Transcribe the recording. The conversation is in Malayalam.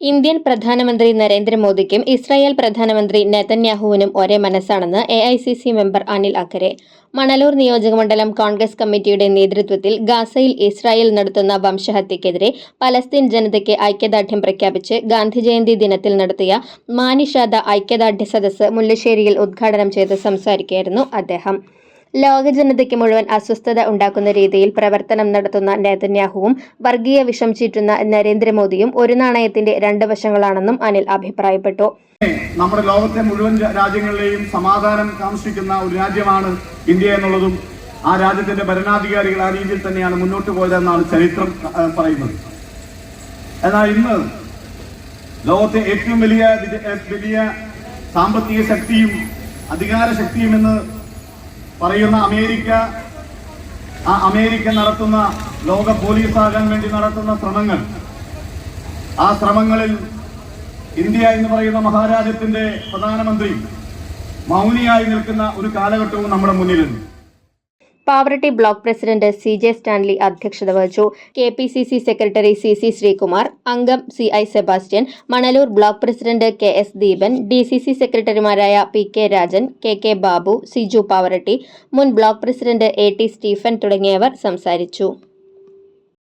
ഇന്ത്യൻ പ്രധാനമന്ത്രി നരേന്ദ്രമോദിക്കും ഇസ്രായേൽ പ്രധാനമന്ത്രി നെതന്യാഹുവിനും ഒരേ മനസ്സാണെന്ന് A I C C member Anil Akkare. Manalur നിയോജകമണ്ഡലം കോൺഗ്രസ് കമ്മിറ്റിയുടെ നേതൃത്വത്തിൽ ഗാസയിൽ ഇസ്രായേൽ നടത്തുന്ന വംശഹത്യക്കെതിരെ പലസ്തീൻ ജനതയ്ക്ക് ഐക്യദാർഢ്യം പ്രഖ്യാപിച്ച് ഗാന്ധി ജയന്തി ദിനത്തിൽ നടത്തിയ മാനിഷാദ ഐക്യദാർഢ്യ സദസ്സ് മുല്ലശ്ശേരിയിൽ ഉദ്ഘാടനം ചെയ്ത് സംസാരിക്കുകയായിരുന്നു അദ്ദേഹം. ലോക ജനതയ്ക്ക് മുഴുവൻ അസ്വസ്ഥത ഉണ്ടാക്കുന്ന രീതിയിൽ പ്രവർത്തനം നടത്തുന്ന നേതന്യാഹുവും വർഗീയ വിഷം ചീറ്റുന്ന നരേന്ദ്രമോദിയും ഒരു നാണയത്തിന്റെ രണ്ട് വശങ്ങളാണെന്നും അനിൽ അഭിപ്രായപ്പെട്ടു. നമ്മുടെ ലോകത്തെ മുഴുവൻ രാജ്യങ്ങളിലെയും സമാധാനം കാംക്ഷിക്കുന്ന ഒരു രാജ്യമാണ് ഇന്ത്യ എന്നുള്ളതും ആ രാജ്യത്തിന്റെ ഭരണാധികാരികൾ ആ രീതിയിൽ തന്നെയാണ് മുന്നോട്ട് പോയതെന്നാണ് ചരിത്രം പറയുന്നത്. എന്നാൽ ഇന്ന് ലോകത്തെ ഏറ്റവും വലിയ വലിയ സാമ്പത്തിക ശക്തിയും അധികാര ശക്തിയും എന്ന് പറയുന്ന അമേരിക്ക ആ അമേരിക്ക നടത്തുന്ന ലോക പോലീസാകാൻ വേണ്ടി നടത്തുന്ന ശ്രമങ്ങൾ. ആ ശ്രമങ്ങളിൽ ഇന്ത്യ എന്ന് പറയുന്ന മഹാരാജ്യത്തിന്റെ പ്രധാനമന്ത്രി മൗനിയായി നിൽക്കുന്ന ഒരു കാലഘട്ടവും നമ്മുടെ മുന്നിലുണ്ട്. Pavaratti block president C J Stanley അധ്യക്ഷത വഹിച്ചു. K P C C secretary C C Sreekumar അംഗം C I Sebastian Manalur block president K S Deepan D C C സെക്രട്ടറിമാരായ P K Rajan K K Babu Siju Pavaratti മുൻ block president A T Stephen തുടങ്ങിയവർ സംസാരിച്ചു.